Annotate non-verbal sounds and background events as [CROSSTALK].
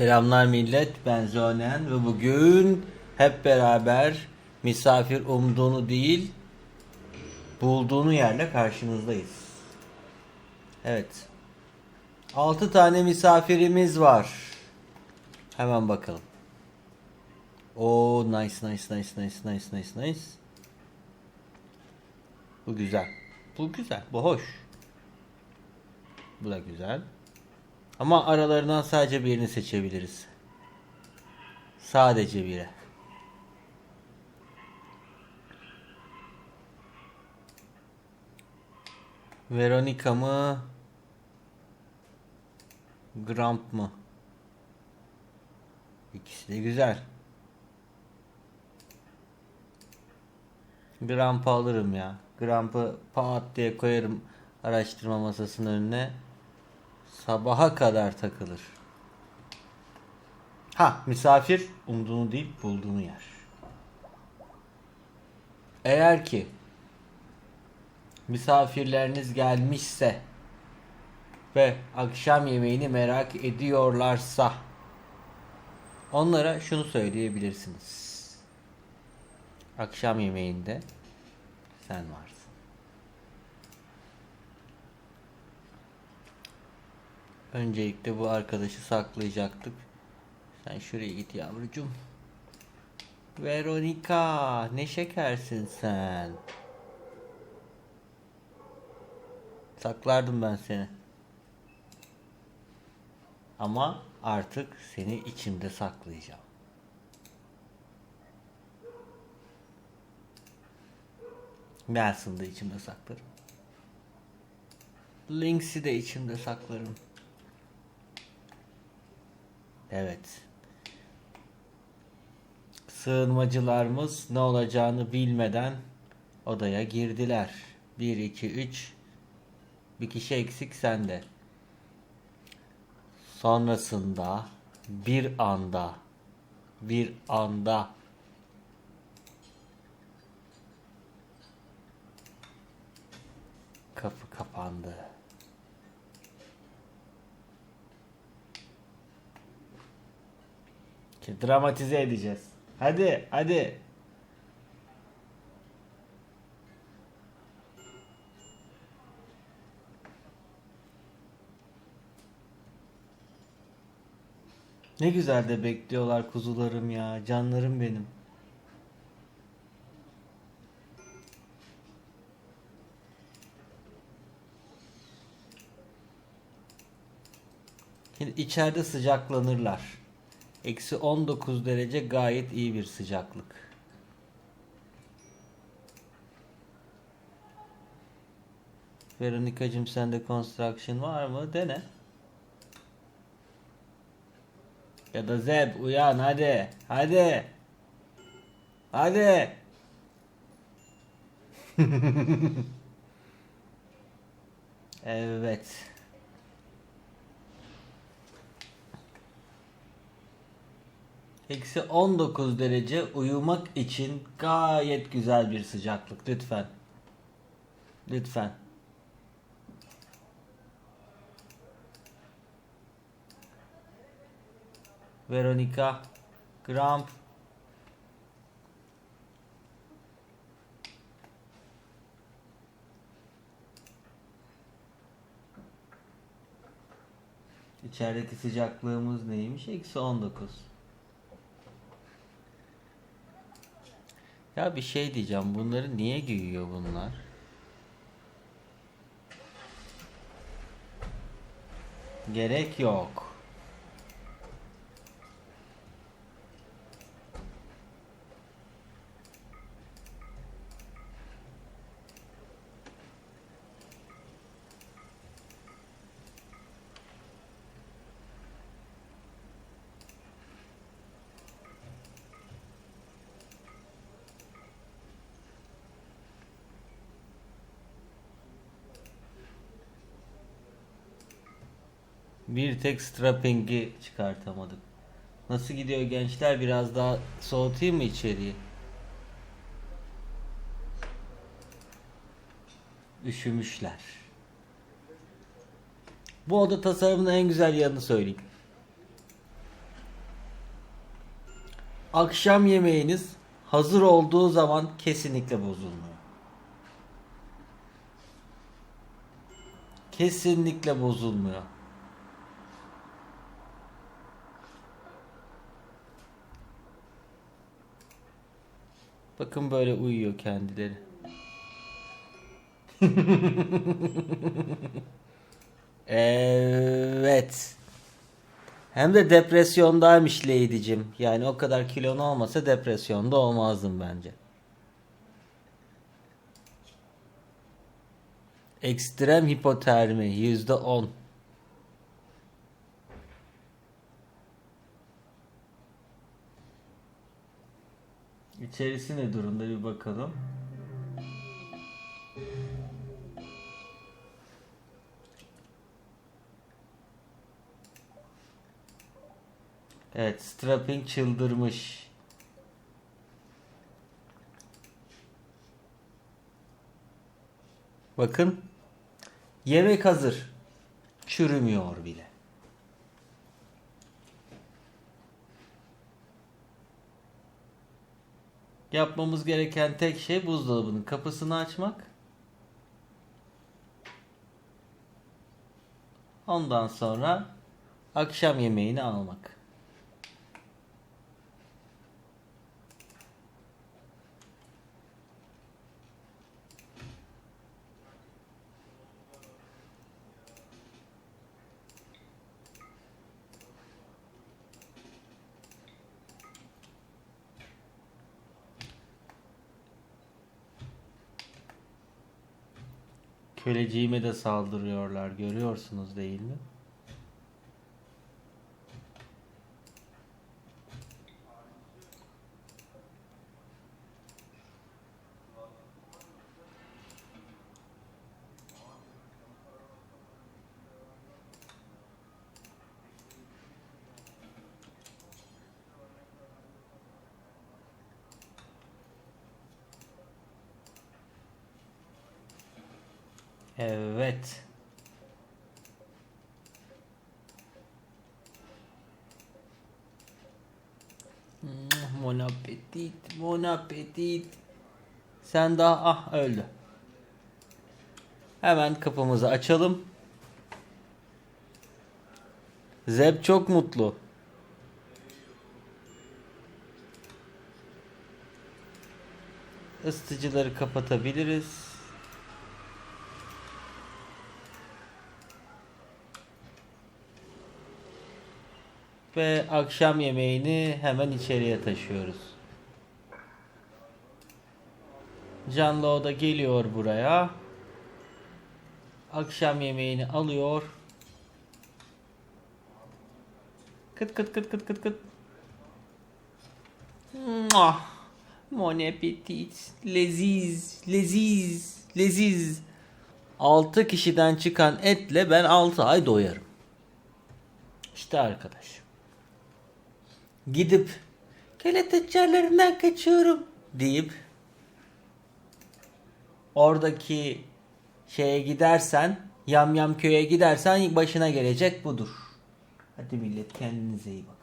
Selamlar millet, ben Zonen ve bugün hep beraber misafir umduğunu değil, bulduğunu yerle karşınızdayız. Evet. 6 tane misafirimiz var. Hemen bakalım. Oo nice nice nice nice nice nice nice. Bu güzel. Bu güzel. Bu hoş. Bu da güzel. Ama aralarından sadece birini seçebiliriz. Sadece biri. Veronica mı? Gramp mı? İkisi de güzel. Gramp'ı alırım ya. Gramp'ı pat diye koyarım araştırma masasının önüne. Sabaha kadar takılır. Ha misafir umduğunu değil bulduğunu yer. Eğer ki misafirleriniz gelmişse ve akşam yemeğini merak ediyorlarsa onlara şunu söyleyebilirsiniz. Akşam yemeğinde sen varsın. Öncelikle bu arkadaşı saklayacaktık. Sen şuraya git yavrucum. Veronica ne şekersin sen. Saklardım ben seni. Ama artık seni içimde saklayacağım. Nelson'ı da içimde saklarım. Lynx'i de içimde saklarım. Evet. Sığınmacılarımız ne olacağını bilmeden odaya girdiler. 1 2 3 bir kişi eksik sende. Sonrasında bir anda bir anda kapı kapandı. Dramatize edeceğiz. Hadi, hadi. Ne güzel de bekliyorlar kuzularım ya, canlarım benim. Şimdi içeride sıcaklanırlar. Eksi 19 derece gayet iyi bir sıcaklık. Veronika'cığım sende construction var mı? Dene. Ya da Zeb uyan hadi. Hadi. Hadi. [LAUGHS] evet. Eksi 19 derece uyumak için gayet güzel bir sıcaklık. Lütfen. Lütfen. Veronica Gramp İçerideki sıcaklığımız neymiş? Eksi 19. Ya bir şey diyeceğim. Bunları niye giyiyor bunlar? Gerek yok. Bir tek strapping'i çıkartamadık. Nasıl gidiyor gençler? Biraz daha soğutayım mı içeriği? Üşümüşler. Bu oda tasarımının en güzel yanını söyleyeyim. akşam yemeğiniz hazır olduğu zaman kesinlikle bozulmuyor. Kesinlikle bozulmuyor. Bakın böyle uyuyor kendileri. [LAUGHS] evet. Hem de depresyondaymış Lady'cim. Yani o kadar kilon olmasa depresyonda olmazdım bence. Ekstrem hipotermi %10. İçerisi ne durumda bir bakalım. Evet, strapping çıldırmış. Bakın. Yemek hazır. Çürümüyor bile. Yapmamız gereken tek şey buzdolabının kapısını açmak. Ondan sonra akşam yemeğini almak. Köleciğime de saldırıyorlar görüyorsunuz değil mi? Evet. Mon appetit, mon appetit. Sen daha ah öldü. Hemen kapımızı açalım. Zeb çok mutlu. Isıtıcıları kapatabiliriz. Ve akşam yemeğini hemen içeriye taşıyoruz. Canlı o da geliyor buraya. Akşam yemeğini alıyor. Kıt kıt kıt kıt kıt kıt. Muah. Mon appetit. Leziz, leziz, leziz. 6 kişiden çıkan etle ben 6 ay doyarım. İşte arkadaş. Gidip köle tüccarlarından kaçıyorum deyip oradaki şeye gidersen yam yam köye gidersen başına gelecek budur. Hadi millet kendinize iyi bakın.